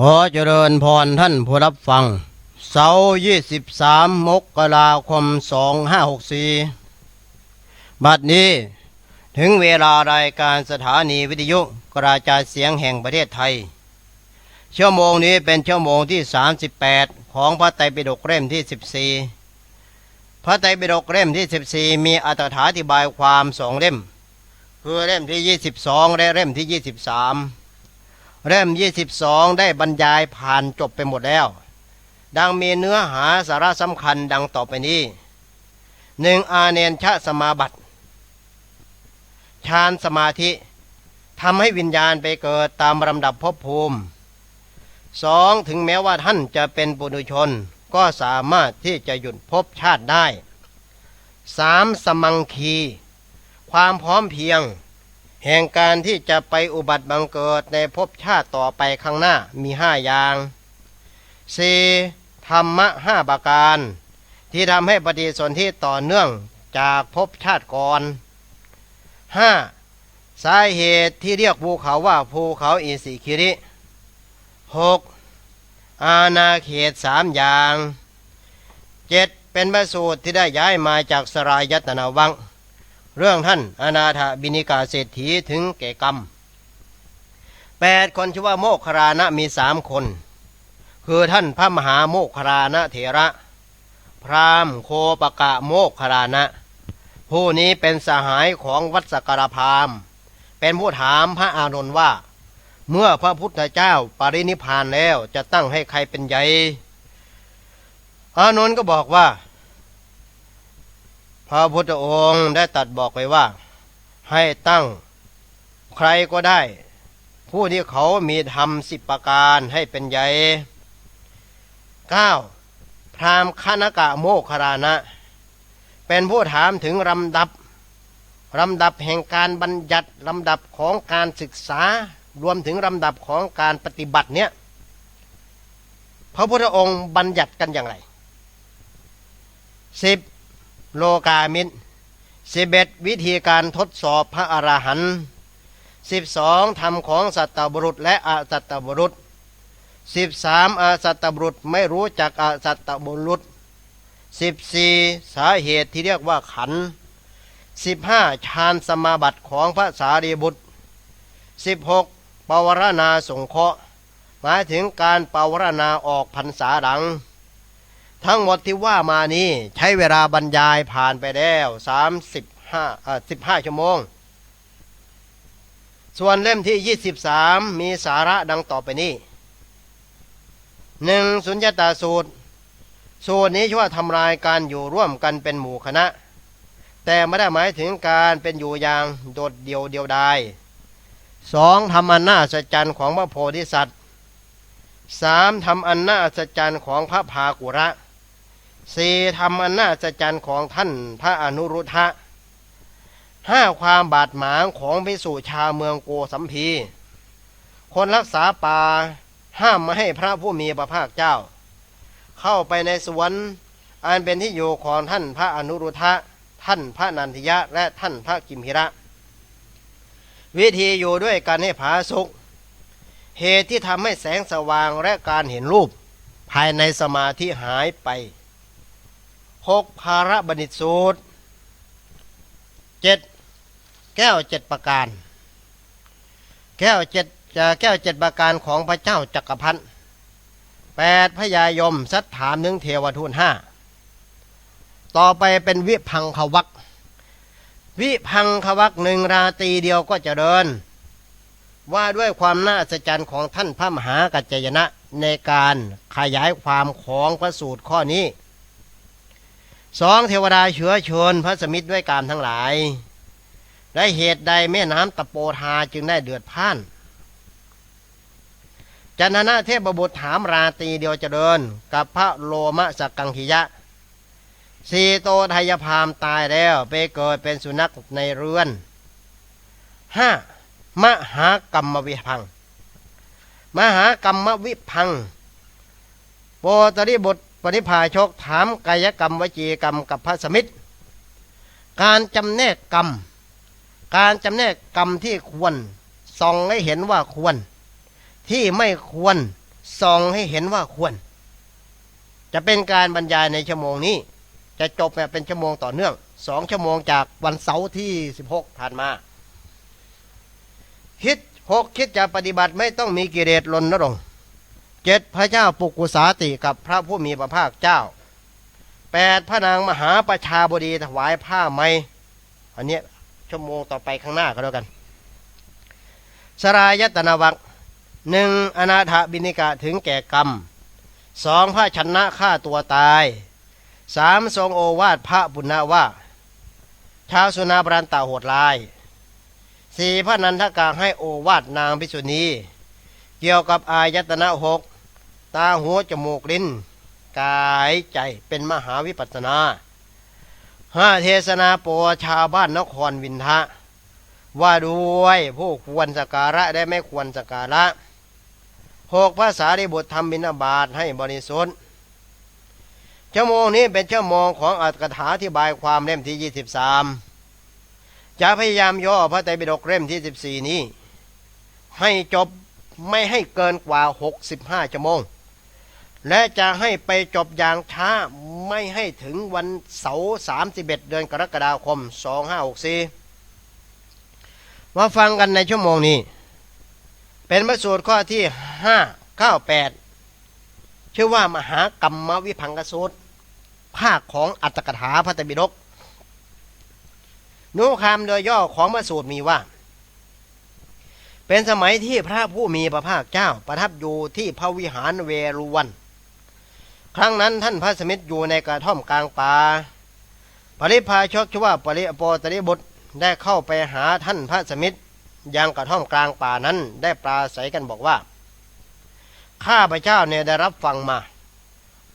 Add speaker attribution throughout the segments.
Speaker 1: ขอเจริญพรท่านผู้รับฟัง เสาร์ยี่สิบสามมกราคมสองห้าหกสี่บัดนี้ถึงเวลารายการสถานีวิทยุกระจายเสียงแห่งประเทศไทย ชั่วโมงนี้เป็นชั่วโมงที่38ของพระไตรปิฎกเล่มที่14พระไตรปิฎกเล่มที่14มีอัตถาธิบายความสองเล่ม คือเล่มที่22และเล่มที่23 เล่ม 22 ได้บรรยายผ่านจบไปหมดแล้ว ดังมีเนื้อหาสาระสำคัญดังต่อไปนี้หนึ่งอาเนนชะสมาบัติฌานสมาธิทำให้วิญญาณไปเกิดตามลำดับภพภูมิสองถึงแม้ว่าท่านจะเป็นปุถุชน ก็สามารถที่จะหยุดภพชาติได้สามสมังคี ความพร้อมเพียง แห่งการที่จะไปอุบัติบังเกิดในภพชาติต่อไปข้างหน้ามีห้าอย่างสี่ธรรมะห้าประการ ที่ทำให้ปฏิสนธิต่อเนื่องจากภพชาติก่อนห้าสาเหตุที่เรียกภูเขาว่าภูเขาอิสิคิริหกอาณาเขตสามอย่างเจ็ดเป็นพระสูตรที่ได้ย้ายมาจากสรายยตนาวัง เรื่องท่านอนาถบินิกาเศรษฐีถึงแก่กรรมแปดคนชื่อว่าโมคคารณะมีสามคน คือท่านพระมหาโมคคารณะเถระ พราหมณ์โคปกะโมคคารณะผู้นี้เป็นสหายของวัดสกรพรามเป็นผู้ถามพระอานนท์ว่า เมื่อพระพุทธเจ้าปรินิพานแล้วจะตั้งให้ใครเป็นใหญ่อานนท์ก็บอกว่า พระพุทธองค์ได้ตัดบอกไว้ว่า ให้ตั้งใครก็ได้ ผู้ที่เขามีธรรมสิบประการให้เป็นใหญ่เก้าพรามคณกะโมคคารานะ เป็นผู้ถามถึงลำดับลำดับแห่งการบัญญัติลำดับของการศึกษารวมถึงลำดับของการปฏิบัติเนี่ยพระพุทธองค์บัญญัติกันอย่างไรสิบ โลกามิตรสิบเอ็ดวิธีการทดสอบพระอรหันต์สิบสองธรรมของสัตตบุรุษและอสัตตบุรุษสิบสามอสัตตบุรุษไม่รู้จักอสัตตบุรุษสิบสี่สาเหตุที่เรียกว่าขันสิบห้าฌานสมาบัติของพระสารีบุตรสิบหกปวารณาสงเคราะห์ หมายถึงการปวารณาออกพรรษาหลัง ทั้งหมดที่ว่ามานี้ใช้เวลาบรรยายผ่านไปแล้วสามสิบห้าชั่วโมง ส่วนเล่มที่ยี่สิบสามมีสาระดังต่อไปนี้หนึ่งสุญญตาสูตร สูตรนี้ช่วยทำลายการอยู่ร่วมกันเป็นหมู่คณะ แต่ไม่ได้หมายถึงการเป็นอยู่อย่างโดดเดี่ยวเดียวดายสองทำอันน่าสัจจันของพระโพธิสัตว์สามทำอันน่าสัจจันของพระภากุระ สี่ทำอันน่าสัจจันของท่านพระอนุรุทธะห้าความบาดหมางของพิสุชาวเมืองโกสัมพี คนรักษาป่าห้ามไม่ให้พระผู้มีพระภาคเจ้า เข้าไปในสวนอันเป็นที่อยู่ของท่านพระอนุรุทธะท่านพระนันทยะและท่านพระกิมพิระ วิธีอยู่ด้วยกันให้ผาสุกเหตุที่ทำให้แสงสว่างและการเห็นรูป ภายในสมาธิหายไป หกภาระบณิตสูตรเจ็ดแก้วเจ็ดประการ แก้วเจ็ดจะแก้วเจ็ดประการของพระเจ้าจักรพรรดิแปดพญายมสัตถามหนึ่งเทวทูตห้าต่อไปเป็นวิพังควักวิพังควักหนึ่งราตรีเดียวก็จะเดิน ว่าด้วยความน่าสะใจของท่านพระมหากัจจยนะในการขยายความของพระสูตรข้อนี้ สองเทวดาเชื้อชิญพระสมิทด้วยการทั้งหลายและเหตุใดแม่น้ำตะโปธาจึงได้เดือดพ่านจันนาเทพบุตรถามราตีเดียวจะเดินกับพระโลมะสกกังขิยะ สีโตทยพามตายแล้วไปเกิดเป็นสุนัขในเรือนห้ามหากรรมวิพัง มหากรรมวิพัง โปตริบุตร ปณิพาชกถามกายกรรมวจีกรรมกับพระสมิทธการจำแนกกรรม การจำแนกกรรมที่ควรส่องให้เห็นว่าควร ที่ไม่ควรส่องให้เห็นว่าควร จะเป็นการบรรยายในชั่วโมงนี้ จะจบเป็นชั่วโมงต่อเนื่องสองชั่วโมงจากวันเสาร์ที่สิบหกผ่านมาคิดหกคิดจะปฏิบัติไม่ต้องมีกิเลสลนนรงค์ เจ็ดพระเจ้าปุกุสาติกับพระผู้มีพระภาคเจ้าแปดพระนางมหาประชาบดีถวายผ้าไหมอันนี้ชั่วโมงต่อไปข้างหน้าก็แล้วกัน สรายตนาวักหนึ่งอนาถบินิกะถึงแก่กรรมสองพระชนะฆ่าตัวตายสามทรงโอวาทพระบุญนาว่าชาวสุนาบรันตาโหดลายสี่พระนันทกาให้โอวาทนางพิสุณี เกี่ยวกับอายตนะหก ตาหัวจมูกลิ้น กายใจเป็นมหาวิปัสนาห้าเทศนาโปรชาวบ้านนครวินทะ ว่าด้วยผู้ควรสกการะได้ไม่ควรสกการะหกภาษาได้บททำบิณฑบาตให้บริสุทธิ์ชั่วโมงนี้เป็นชั่วโมงของอัตถกถาที่บายความเล่มที่ 23 จะพยายามย่อพระไตรปิฎกเล่มที่ 14 นี้ ให้จบไม่ให้เกินกว่า 65 ชั่วโมง และจะให้ไปจบอย่างช้าไม่ให้ถึงวันเสาร์31 เดือนกรกฎาคม 2564 มาฟังกันในชั่วโมงนี้ เป็นพระสูตรข้อที่ 598 ชื่อว่ามหากรรมวิพังกสูตร ภาคของอัตถกถาพระตรปิฎกนุคามโดยย่อของพระสูตรมีว่า เป็นสมัยที่พระผู้มีพระภาคเจ้าประทับอยู่ที่พระวิหารเวรุวัน ครั้งนั้นท่านพระสมิทธ์อยู่ในกระท่อมกลางป่าปริพาชกชื่อว่าปริโปตริบุตรได้เข้าไปหาท่านพระสมิทธ์ยังกระท่อมกลางป่านั้นได้ปราศัยกันบอกว่าข้าพระเจ้าเนี่ยได้รับฟังมา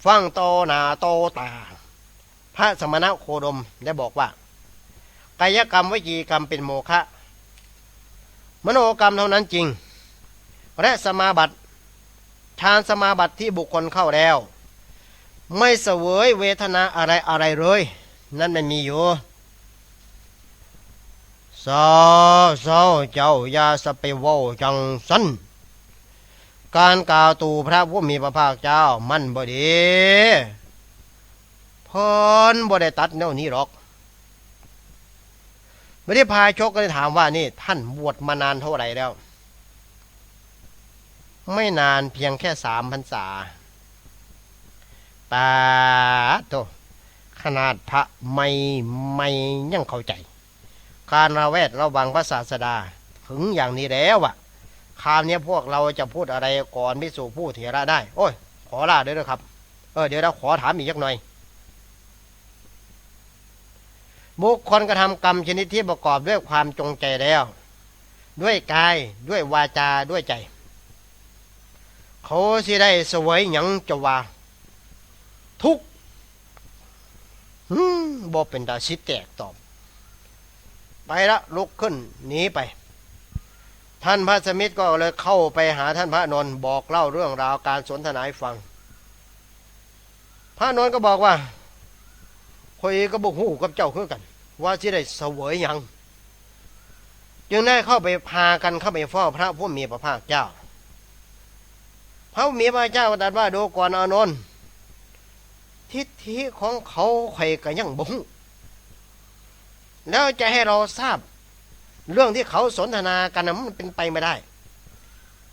Speaker 1: ฟังโตนาโตตา พระสมณะโคดมได้บอกว่ากายกรรมวิจีกรรมเป็นโมฆะมโนกรรมเท่านั้นจริง และสมาบัติฌานสมาบัติที่บุคคลเข้าแล้ว ไม่เสวยเวทนาอะไรอะไรเลย นั่นไม่มีอยู่สาเศร้าเจ้าอยาสเปวาจังสันการกล่าวตูพระผู้มีพระภาคเจ้ามันบ่ดีเพนบ่ได้ตัดแนวนี้หรอกไม่ได้พายชกก็เลยถามว่านี่ท่านบวชมานานเท่าไหร่แล้ว ไม่นานเพียงแค่สามพรรษา ตาโตขนาดพระไม่ไม่ยังเข้าใจ การระแวดระวังพระศาสดาถึงอย่างนี้แล้วอะคราวนี้พวกเราจะพูดอะไรก่อนพิสูจผู้เถระได้ โอ้ย ขอลาด้วยนะครับ เออเดี๋ยวเราขอถามอีกยักหน่อยบุคคลกระทำกรรมชนิดที่ประกอบด้วยความจงใจแล้ว ด้วยกายด้วยวาจาด้วยใจ เขาสิได้เสวยหยังจะว่า ทุกหืมบ่เป็นตาสิแตกตอบ ไปละลุกขึ้นหนีไป ท่านพระสมิทธก็เลยเข้าไปหาท่านพระนนท์บอกเล่าเรื่องราวการสนทนาให้ฟัง พระนนท์ก็บอกว่าคอยก็บอกหูกับเจ้าคือกัน ว่าสิได้เสวยยังจึงได้เข้าไปพากันเข้าไปเฝ้าพระผู้มีพระภาคเจ้า พระผู้มีพระเจ้าตรัสว่าดูก่อนอานนท์ ทิฏฐิของเขาใครก็ยังบ่งแล้วจะให้เราทราบ เรื่องที่เขาสนทนากันนะมันเป็นไปไม่ได้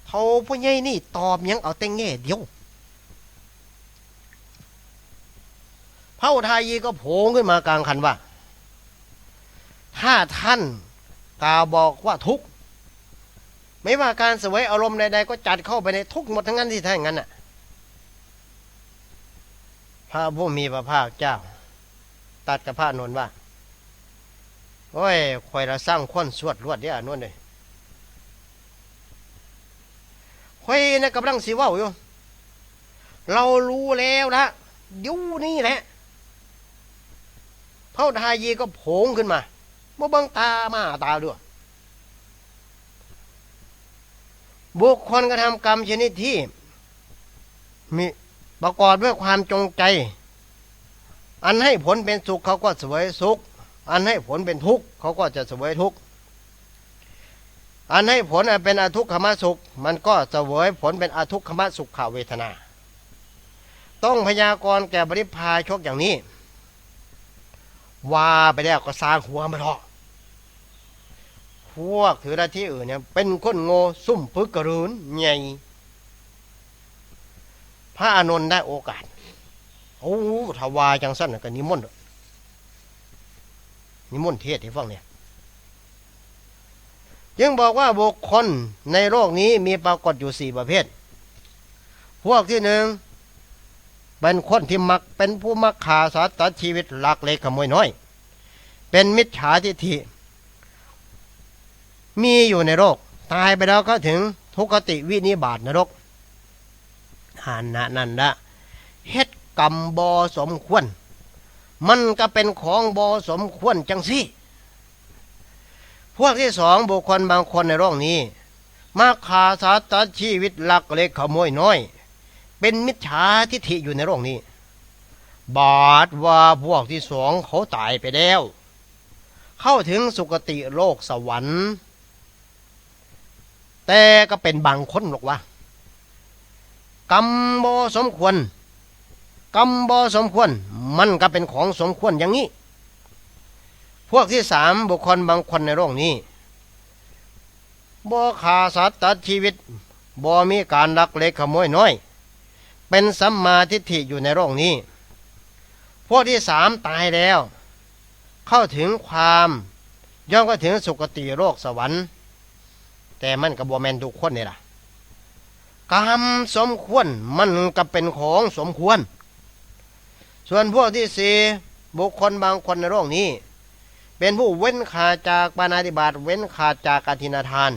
Speaker 1: เขาผู้ใหญ่นี่ตอบยังเอาแต่แง่เดียวพระอุทายีก็โผล่ขึ้นมากลางคันว่า ถ้าท่านกล่าวบอกว่าทุกข์ไม่ว่าการเสวยอารมณ์ใดๆก็จัดเข้าไปในทุกข์หมดทั้งนั้นที่แท้งั้นน่ะ พระผู้มีพระภาคเจ้า ตัดกับพระนนท์ว่าโอ้ยคอยเราสร้างค้นสวดรวดเดียวอนนเลยคอยนะกำลังสีว่าอยู่ เรารู้แล้วละเดี๋ยวนี่แหละพระทายีก็โผงขึ้นมาบ่บังตามาตาด้วยบุคคลกระทำกรรมชนิดที่ มี ประกอบด้วยความจงใจ อันให้ผลเป็นสุขเขาก็เสวยสุข อันให้ผลเป็นทุกข์เขาก็จะเสวยทุกข์อันให้ผลเป็นอทุกขมสุข มันก็เสวยผลเป็นอทุกขมสุขขาเวทนา ต้องพยากรณ์แก่บริพาชกอย่างนี้ ว่าไปแล้วก็สร้างหัวมาเถอะพวกถือหน้าที่อื่นเนี่ยเป็นคนโง่ซุ่มพึกกระรืนใหญ่ พระอานนท์ได้โอกาสโอ้ถวายจังสั้นน่ะก็นิมนต์นิมนต์เทศให้ฟังเนี่ยจึงบอกว่าบุคคลในโลกนี้มีปรากฏอยู่สี่ประเภท พวกที่หนึ่งเป็นคนที่มักเป็นผู้มักขาสัตว์ตัดชีวิตหลักเล็กขโมยน้อย เป็นมิจฉาทิฏฐิ มีอยู่ในโลก ตายไปแล้วก็ถึงทุกติวินิบาตนรก หันะนั่นละเฮ็ดกรรมบอสมควร มันก็เป็นของบอสมควรจังสิพวกที่สองบุคคลบางคนในโลกนี้มาขาสัตว์ตัดชีวิตลักเล็กขโมยน้อย เป็นมิจฉาทิฏฐิอยู่ในโลกนี้ บาดว่าพวกที่สองเขาตายไปแล้ว เข้าถึงสุคติโลกสวรรค์ แต่ก็เป็นบางคนหรอกวะ กรรมบอสมควรกรรมบอสมควร มันก็เป็นของสมควรอย่างนี้ พวกที่สามบุคคลบางคนในโลกนี้บ่ขาสัตว์ตัดชีวิตบ่มีการลักเล็กขโมยน้อย เป็นสัมมาทิฏฐิอยู่ในโลกนี้ พวกที่สามตายแล้ว เข้าถึงความย่อมก็ถึงสุคติโลกสวรรค์ แต่มันกับบแมนทุกคนนี่ล่ะ กรรมสมควรมันก็เป็นของสมควร ส่วนพวกที่สี่บุคคลบางคนในโลกนี้ เป็นผู้เว้นขาดจากปานาติบาตเว้นขาดจากกาทินาทาน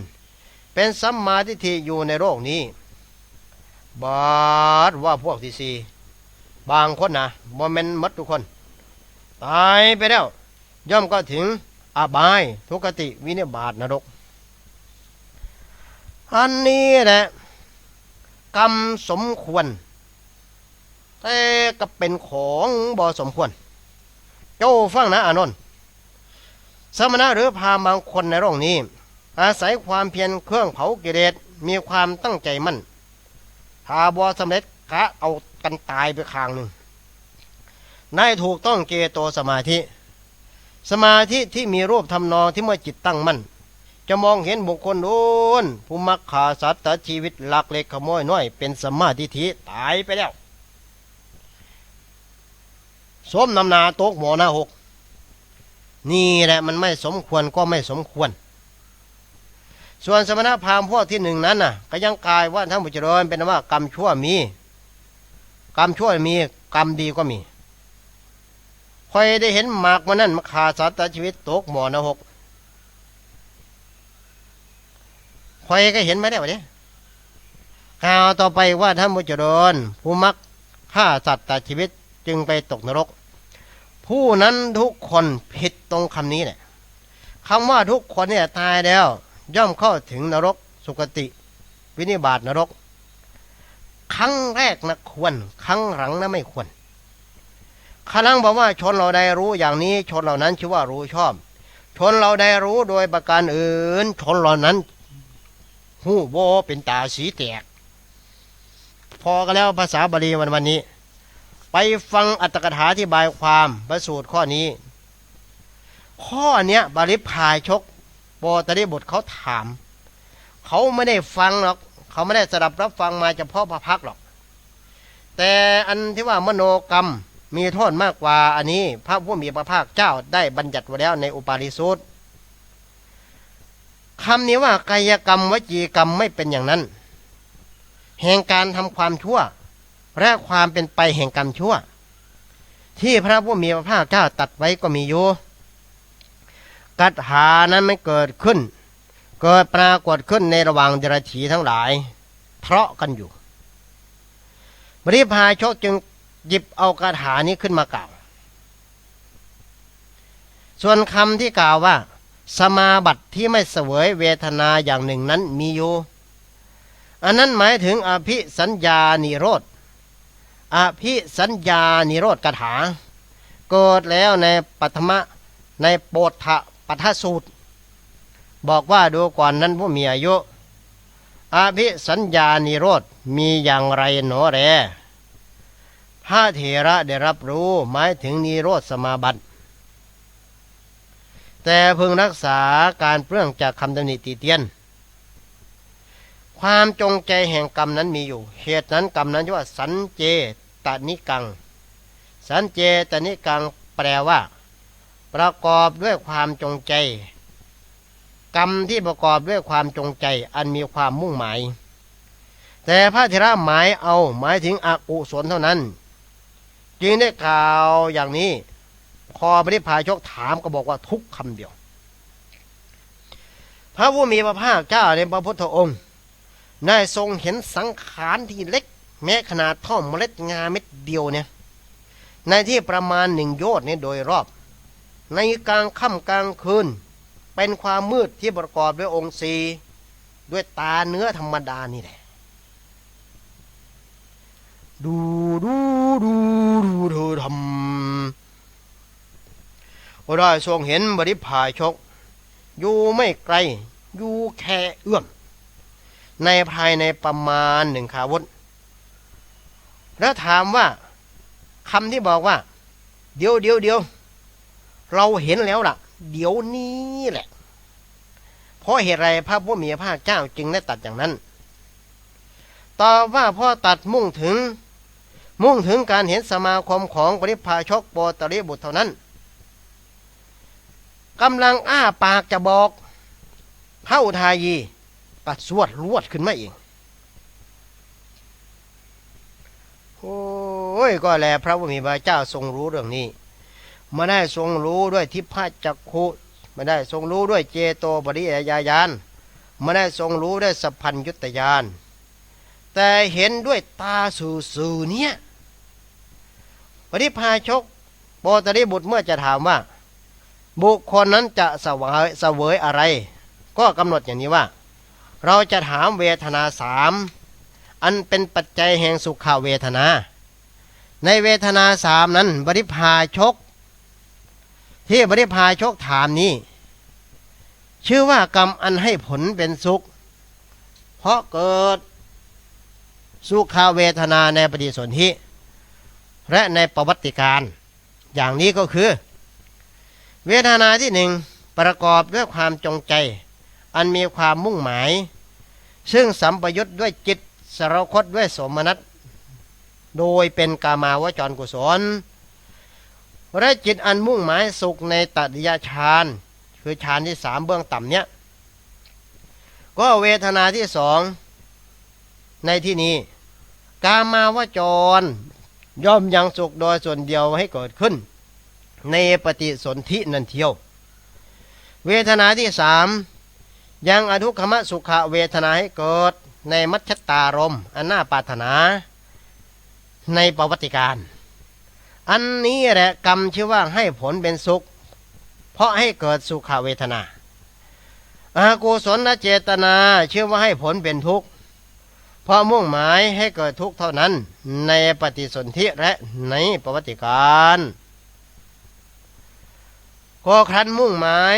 Speaker 1: เป็นสัมมาทิฏฐิอยู่ในโลกนี้บาดว่าพวกที่สี่บางคนนะบ่แมนหมดทุกคน ตายไปแล้ว ย่อมก็ถึงอบายทุกติวินิบาตนรก อันนี้แหละ กรรมสมควร แต่ก็เป็นของบ่สมควร เจ้าฟังนะอานนท์สมณะหรือพามบางคนในโลกนี้ อาศัยความเพียรเครื่องเผากิเลสมีความตั้งใจมั่นถ้าบ่สำเร็จกะเอากันตายไปข้างหนึ่งนายถูกต้องเกโตสมาธิ สมาธิที่มีรูปทำนองที่เมื่อจิตตั้งมั่น จะมองเห็นบุคคลโน้นผู้มักขาสัตว์ตัดชีวิตลักเล็กขโมยน้อย เป็นสมมาธิทิตายไปแล้วสมนำนาโต๊กหมอหน้าหก นี่แหละมันไม่สมควรก็ไม่สมควร ส่วนสมณพราหมณ์พวกที่หนึ่งนั้นน่ะ ก็ยังกายว่าท่านผู้เจริญเป็นว่ากรรมชั่วมี กรรมชั่วมีกรรมดีก็มีคอยได้เห็นหมากมันนั่นมาขาสัตว์ชีวิตตกหมอนะหก คอยก็เห็นไหมได้วะเนี่ยข่าวต่อไปว่าท่านผู้เจริญผู้มักฆ่าสัตว์ตัดชีวิตจึงไปตกนรก ผู้นั้นทุกคนผิดตรงคำนี้เนี่ยคำว่าทุกคนเนี่ยตายแล้ว ย่อมเข้าถึงนรกสุคติ วินิบาตนรก ครั้งแรกนะควร ครั้งหลังนะไม่ควรครั้งบอกว่าชนเราใดรู้อย่างนี้ชนเหล่านั้นชื่อว่ารู้ชอบ ชนเราใดรู้โดยประการอื่น ชนเหล่านั้น หูโบเป็นตาสีแตก พอกันแล้วภาษาบาลีวันวันนี้ ไปฟังอัตถกถาที่บายความประสูตรข้อนี้ ข้อเนี้ยบาลิพายชกโบตริบทเขาถาม เขาไม่ได้ฟังหรอก เขาไม่ได้สดับรับฟังมาเฉพาะพระพักหรอก แต่อันที่ว่ามโนกรรมมีโทษมากกว่าอันนี้ พระผู้มีพระภาคเจ้าได้บัญญัติไว้แล้วในอุปาลิสุตร คำนี้ว่ากายกรรมวจีกรรมไม่เป็นอย่างนั้น แห่งการทำความชั่ว และความเป็นไปแห่งกรรมชั่ว ที่พระผู้มีพระภาคเจ้าตัดไว้ก็มีอยู่กัตหานั้นไม่เกิดขึ้น เกิดปรากฏขึ้นในระหว่างเดรัจฉีทั้งหลายทะเลาะกันอยู่บริพายโชคจึงหยิบเอาคาถานี้ขึ้นมากล่าว ส่วนคำที่กล่าวว่า สมาบัติที่ไม่เสวยเวทนาอย่างหนึ่งนั้นมีอยู่อันนั้นหมายถึงอภิสัญญานิโรธ อภิสัญญานิโรธคาถา เกิดแล้วในปัทมะในโปธะปัทสูตร บอกว่าดูก่อนนั้นผู้มีอายุอาภิสัญญานิโรธมีอย่างไรหนอแรพระเถระได้รับรู้หมายถึงนิโรธสมาบัติ แต่พึงรักษาการเปลื้องจากคำตำหนิติเตียน ความจงใจแห่งกรรมนั้นมีอยู่ เหตุนั้นกรรมนั้นชื่อว่า สันเจตนิกัง สันเจตนิกังแปลว่า ประกอบด้วยความจงใจ กรรมที่ประกอบด้วยความจงใจ อันมีความมุ่งหมาย แต่พระเถระหมายเอาหมายถึงอกุศลเท่านั้น จึงได้กล่าวอย่างนี้ พอปริพายชกถามก็บอกว่าทุกคำเดียว พระผู้มีพระภาคเจ้าในพระพุทธองค์ได้ทรงเห็นสังขารที่เล็ก แม้ขนาดเท่าเมล็ดงาเม็ดเดียวเนี่ยในที่ประมาณหนึ่งโยชน์เนี่ยโดยรอบ ในกลางค่ำกลางคืน เป็นความมืดที่ประกอบด้วยองค์สีด้วยตาเนื้อธรรมดานี่แหละดูดูเธอทำ ก็ได้ทรงเห็นบริพายชก อยู่ไม่ไกล อยู่แค่เอื้อม ในภายในประมาณหนึ่งขาวุธ แล้วถามว่าคำที่บอกว่า เดี๋ยวเดี๋ยวเดี๋ยวเราเห็นแล้วล่ะ เดี๋ยวนี้แหละ เพราะเหตุไรพระผู้มีพระเจ้าจึงได้ตัดอย่างนั้น ต่อว่าพ่อตัดมุ่งถึง มุ่งถึงการเห็นสมาคมของปริพาชกโปตริบุตรเท่านั้น กำลังอ้าปากจะบอกพระอุทายีปัดสวดลวดขึ้นมาเองโอ้ยก็แลพระผู้มีพระเจ้าทรงรู้เรื่องนี้มาได้ทรงรู้ด้วยทิพยจักขุมาได้ทรงรู้ด้วยเจโตปริยญาณมาได้ทรงรู้ด้วยสัพพัญยุตยานแต่เห็นด้วยตาสื่อๆเนี่ยปริพาชกโปตริบุตรเมื่อจะถามว่า บุคคลนั้นจะสวยเสวยอะไร ก็กำหนดอย่างนี้ว่า เราจะถามเวทนาสามอันเป็นปัจจัยแห่งสุขเวทนา ในเวทนาสามนั้นบริพาชก ที่บริพาชกถามนี้ ชื่อว่ากรรมอันให้ผลเป็นสุข เพราะเกิดสุขเวทนาในปฏิสนธิและในประวัติการ อย่างนี้ก็คือ เวทนาที่หนึ่งประกอบด้วยความจงใจ อันมีความมุ่งหมาย ซึ่งสัมปยุทธ์ด้วยจิตสารคตด้วยสมนัตโดยเป็นกามาวจรกุศลและจิตอันมุ่งหมายสุขในตัดยาฌานคือฌานที่สามเบื้องต่ำเนี้ยก็เวทนาที่สองในที่นี้ กามาวจร ย่อมยังสุขโดยส่วนเดียวให้เกิดขึ้น ในปฏิสนธินันเทียว เวทนาที่สามยังอทุกขมสุขเวทนาให้เกิดในมัชตารมอันน่าปรารถนาในประวัติการ อันนี้แหละกรรมชื่อว่าให้ผลเป็นสุข เพราะให้เกิดสุขเวทนาอากุศลเจตนาชื่อว่าให้ผลเป็นทุกข์เพราะมุ่งหมายให้เกิดทุกข์เท่านั้นในปฏิสนธิและในประวัติการ ก็ครั้นมุ่งหมาย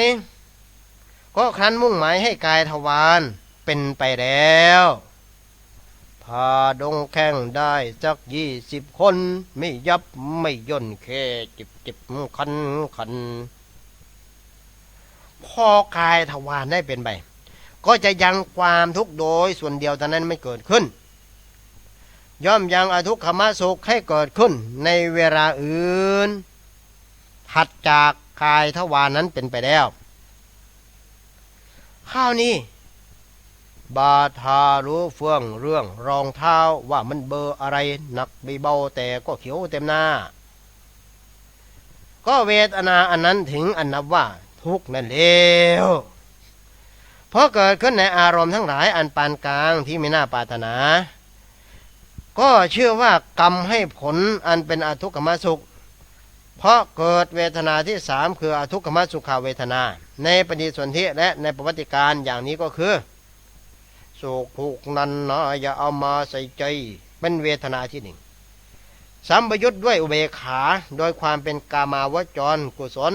Speaker 1: ก็ครั้นมุ่งหมายให้กายทวารเป็นไปแล้วพาดงแข่งได้สักยี่สิบคน ไม่ยับไม่ย่นแค่จิบจิบคันคันพอกายทวารได้เป็นไป ก็จะยังความทุกข์โดยส่วนเดียวเท่านั้นไม่เกิดขึ้น ย่อมยังอทุกขมสุขให้เกิดขึ้นในเวลาอื่นถัดจาก กายทวารนั้นเป็นไปแล้ว ข้าวนี้ บาทารู้เฟื่องเรื่องรองเท้าว่ามันเบอร์อะไรหนักไม่เบาแต่ก็เขียวเต็มหน้า ก็เวทนาอันนั้นถึงอันนับว่าทุกนั่นเองเพราะเกิดขึ้นในอารมณ์ทั้งหลายอันปานกลางที่ไม่น่าปรารถนา ก็เชื่อว่ากรรมให้ผลอันเป็นอทุกขมสุข เพราะเกิดเวทนาที่สามคืออทุกขมสุขาเวทนา ในปฏิสนธิและในประวัติการอย่างนี้ก็คือสุขทุกข์นั้นนะอย่าเอามาใส่ใจเป็นเวทนาที่หนึ่งสัมปยุทธ์ด้วยอุเบกขาโดยความเป็นกามาวจรกุศล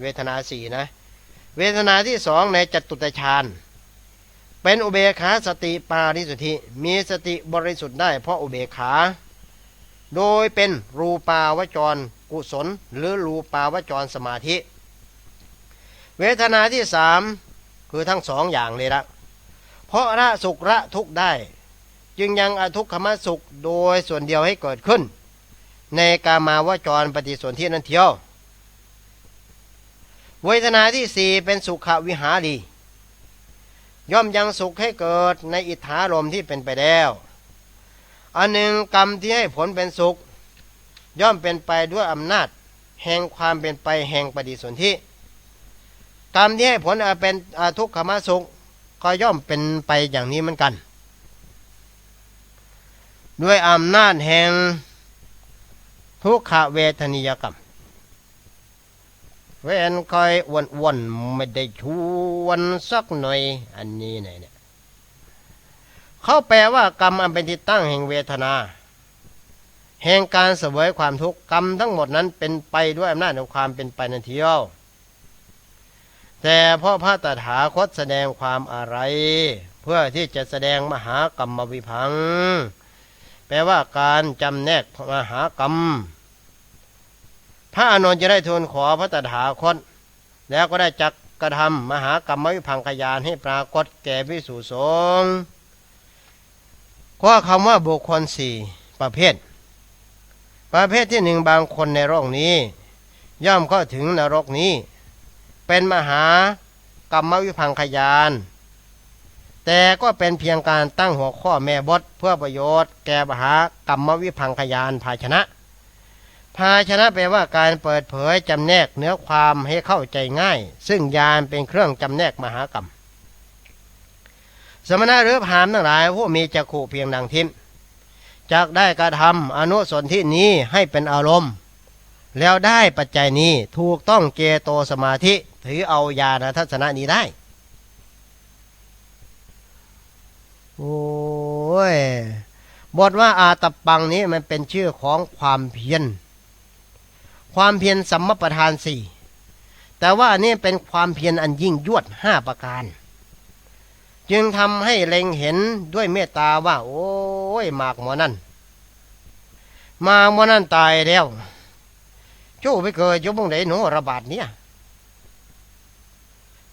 Speaker 1: เวทนาสี่นะ เวทนาที่สองในจตุตฌานเป็นอุเบกขาสติปาริสุทธิมีสติบริสุทธิ์ได้เพราะอุเบกขา โดยเป็นรูปาวจรกุศล หรือรูปาวจรสมาธิ เวทนาที่สามคือทั้งสองอย่างเลยละเพราะละสุขละทุกข์ได้ จึงยังอทุกขมสุขโดยส่วนเดียวให้เกิดขึ้น ในกามาวจรปฏิสนธินั้นเทียว เวทนาที่สี่เป็นสุขวิหารีย่อมยังสุขให้เกิดในอิทธารมที่เป็นไปแล้ว อันหนึ่งกรรมที่ให้ผลเป็นสุข ย่อมเป็นไปด้วยอำนาจ แห่งความเป็นไปแห่งปฏิสนธิกรรมที่ให้ผลเป็นทุกขมสุขก็ย่อมเป็นไปอย่างนี้เหมือนกัน ด้วยอำนาจแห่งทุกขเวทนิยกรรมเวนคอยอ้วนอ้วนๆไม่ได้ชวนสักหน่อย อันนี้ไหนเนี่ย เขาแปลว่ากรรมอันเป็นที่ตั้งแห่งเวทนา แห่งการเสวยความทุกข์กรรมทั้งหมดนั้นเป็นไปด้วยอำนาจของความเป็นไปนันเทียวแต่พ่อพระตถาคตแสดงความอะไร เพื่อที่จะแสดงมหากรรมวิพัง แปลว่าการจำแนกมหากรรม พระอานนท์จะได้ทูลขอพระตถาคต แล้วก็ได้จักกระทำมหากรรมวิพังขยานให้ปรากฏแก่พิสุสงฆ์ ก็คำว่าบุคคลสี่ประเภท ประเภทที่หนึ่งบางคนในโลกนี้ ย่อมเข้าถึงนรกนี้ เป็นมหากรรมวิพังขยาน แต่ก็เป็นเพียงการตั้งหัวข้อแม่บทเพื่อประโยชน์ แก่มหากรรมวิพังขยานภาชนะ ภาชนะแปลว่าการเปิดเผยจำแนกเนื้อความให้เข้าใจง่าย ซึ่งยานเป็นเครื่องจำแนกมหากรรม สมณะหรือพามทั้งหลายผู้มีจักขู่เพียงดังทิมจักได้กระทำอนุสนที่นี้ให้เป็นอารมณ์ แล้วได้ปัจจัยนี้ถูกต้องเจโตสมาธิถือเอาญาณทัศนะนี้ได้ โอ้ยบทว่าอาตปังนี้มันเป็นชื่อของความเพียร ความเพียรสัมมประธานสี่ แต่ว่านี่เป็นความเพียรอันยิ่งยวดห้าประการ จึงทำให้เล็งเห็นด้วยเมตตาว่า โอ้ยหมากหมอนั่นมากหมอนั่นตายแล้วจู้ไปเกิดยุบงไหนหนูระบาดเนี่ย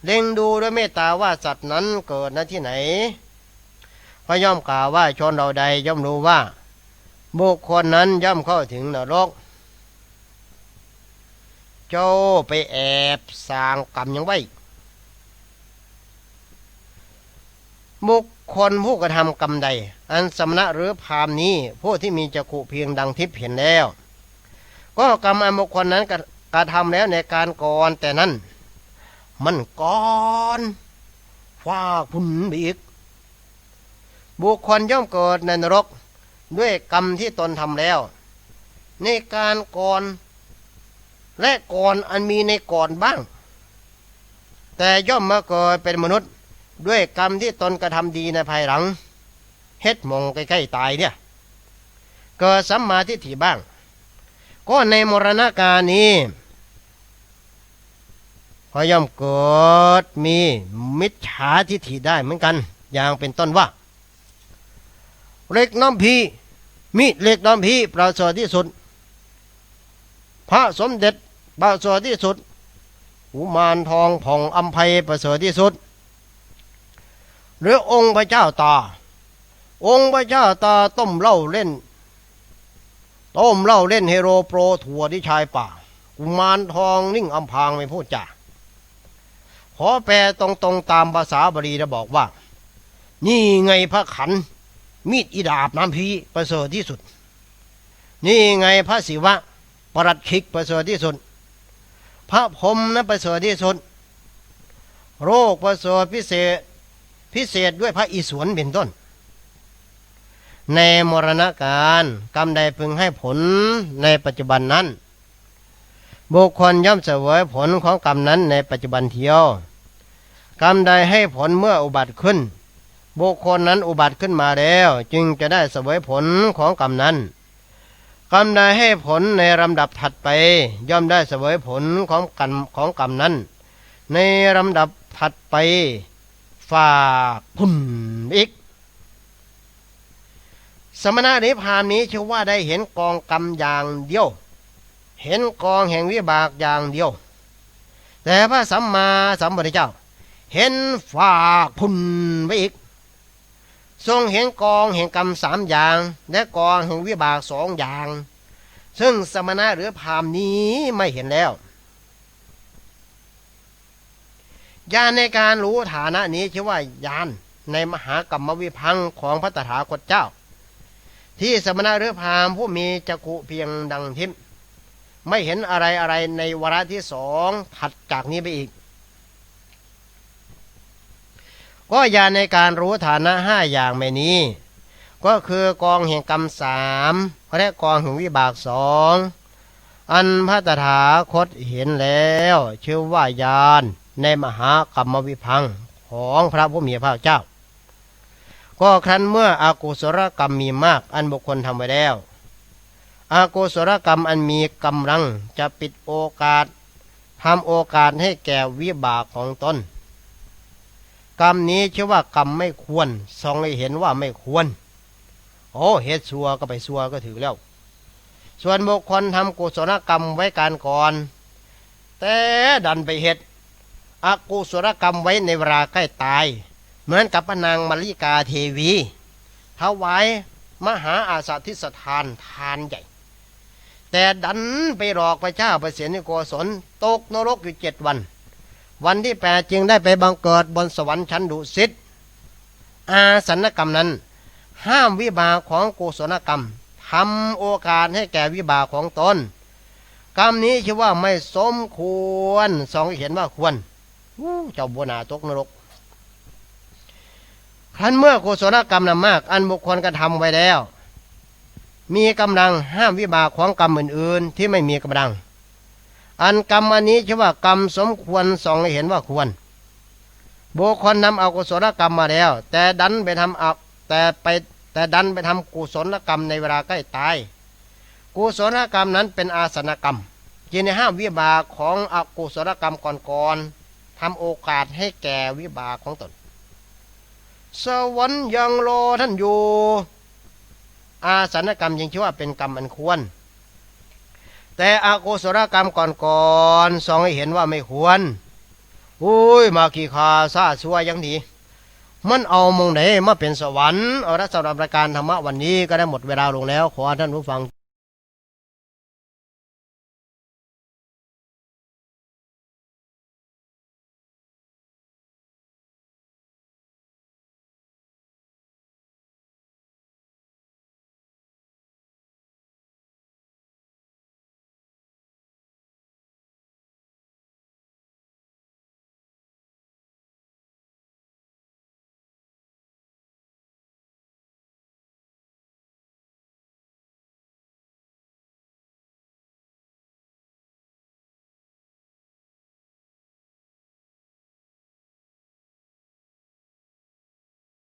Speaker 1: เล็งดูด้วยเมตตาว่าสัตว์นั้นเกิดณที่ไหนพระย่อมกล่าวว่าชนเราใดย่อมรู้ว่า บุคคลนั้นย่อมเข้าถึงนรก เจ้าไปแอบสร้างกรรมยังไว้ บุคคลผู้กระทำกรรมใด อันสมณะหรือพามนี้ผู้ที่มีจักขุเพียงดังทิพย์เห็นแล้ว ก็กรรมอันบุคคลนั้นกระกระทำแล้วในการก่อนแต่นั้น มันก่อนฟาคุณไปอีก บุคคลย่อมเกิดในนรกด้วยกรรมที่ตนทำแล้ว ในการก่อน และก่อนอันมีในก่อนบ้าง แต่ย่อมมาเกิดเป็นมนุษย์ ด้วยกรรมที่ตนกระทำดีในภายหลัง เฮ็ดมองใกล้ๆตายเนี่ยเกิดสัมมาทิฏฐิบ้าง ก็ในมรณาการนี้ก็ย่อมเกิดมีมิจฉาทิฏฐิได้เหมือนกัน อย่างเป็นต้นว่า เล็กน้ำพีมีเล็กน้ำพีประเสริฐที่สุด พระสมเด็จประเสริฐที่สุดอุมานทองผ่องอัมภัยประเสริฐที่สุด หรือองค์พระเจ้าตา องค์พระเจ้าตาต้มเหล้าเล่น ต้มเหล้าเล่นเฮโรโปรถั่วที่ชายป่า กุมารทองนิ่งอัมพางไม่พูดจาขอแปลตรงๆตามภาษาบาลีแล้วบอกว่า นี่ไงพระขัน มีดอีดาบน้ำพีประเสริฐที่สุด นี่ไงพระศิวะ ปรัดชิกประเสริฐที่สุด พระพรมนั้นประเสริฐที่สุด โรคประเสริฐพิเศษ พิเศษด้วยพระอิศวรเป็นต้น ในมรณการกรรมใดพึงให้ผลในปัจจุบันนั้น บุคคลย่อมเสวยผลของกรรมนั้นในปัจจุบันเทียว กรรมใดให้ผลเมื่ออุบัติขึ้น บุคคลนั้นอุบัติขึ้นมาแล้ว จึงจะได้เสวยผลของกรรมนั้นกรรมใดให้ผลในลำดับถัดไป ย่อมได้เสวยผลของกรรมของกรรมนั้น ในลำดับถัดไป ฝากคุณอีก สมณะนิพพานนี้ชื่อว่าได้เห็นกองกรรมอย่างเดียว เห็นกองแห่งวิบากอย่างเดียว แต่พระสัมมาสัมพุทธเจ้า เห็นฝากคุณไปอีก ทรงเห็นกองแห่งกรรมสามอย่าง และกองแห่งวิบากสองอย่าง ซึ่งสมณะหรือพามนี้ไม่เห็นแล้ว ญาณในการรู้ฐานะนี้ชื่อว่าญาณในมหากรรมวิพังของพระตถาคตเจ้า ที่สมณะหรือพาหมณ์ผู้มีจักขุเพียงดังทิพย์ไม่เห็นอะไรอะไรในวาระที่สองถัดจากนี้ไปอีก ก็ญาณในการรู้ฐานะห้าอย่างไม่นี้ ก็คือกองแห่งกรรมสามและกองแห่งวิบากสองอันพระตถาคตเห็นแล้ว ชื่อว่าญาณ ในมหากรรมวิพังของพระผู้มีพระเจ้า ก็ครั้นเมื่ออากุศลกรรมมีมากอันบุคคลทำไว้แล้วอากุศลกรรมอันมีกำลังจะปิดโอกาสทำโอกาสให้แก่วิบากของตนกรรมนี้ชื่อว่ากรรมไม่ควรทรงให้เห็นว่าไม่ควร โอ้เหตุชัวก็ไปชัวก็ถือแล้ว ส่วนบุคคลทำกุศลกรรมไว้การก่อน แต่ดันไปเหตุ อกุศลกรรมไว้ในเวลาใกล้ตาย เหมือนกับพระนางมาริกาเทวีถวายมหาอาสาทิสถานทานใหญ่ แต่ดันไปหลอกพระเจ้าประเสียนิโกศลตกนรกอยู่เจ็ดวัน วันที่แปดจึงได้ไปบังเกิดบนสวรรค์ชั้นดุสิตอาสนกรรมนั้น ห้ามวิบากของกุศลกรรมทำโอกาสให้แก่วิบากของตนกรรมนี้ชื่อว่าไม่สมควรสองเห็นว่าควร เจ้าบัวนาตกนรก ครั้นเมื่อกุศลกรรมนำมาก อันบุคคลกระทำไว้แล้ว มีกำลังห้ามวิบากของกรรมอื่น ๆ ที่ไม่มีกำลัง อันกรรมอันนี้ชื่อว่ากรรมสมควรส่องให้เห็นว่าควร บุคคลนำเอากุศลกรรมมาแล้ว แต่ดันไปทำอักแต่ไปแต่ดันไปทำกุศลกรรมในเวลาใกล้ตาย กุศลกรรมนั้นเป็นอาสนกรรมจึงห้ามวิบากของอกุศลกรรมก่อนๆ ทำโอกาสให้แก่วิบากของตน สวรรค์ยังรอท่านอยู่ อาสนกรรมยังชื่อว่าเป็นกรรมอันควร แต่อากุศลกรรมก่อนๆสองให้เห็นว่าไม่ควรอุ้ยมาขี่คาซาซัวยังดี มันเอามองไหนมาเป็นสวรรค์เอาละสำหรับรายการธรรมะวันนี้ก็ได้หมดเวลาลงแล้ว ขอท่านผู้ฟัง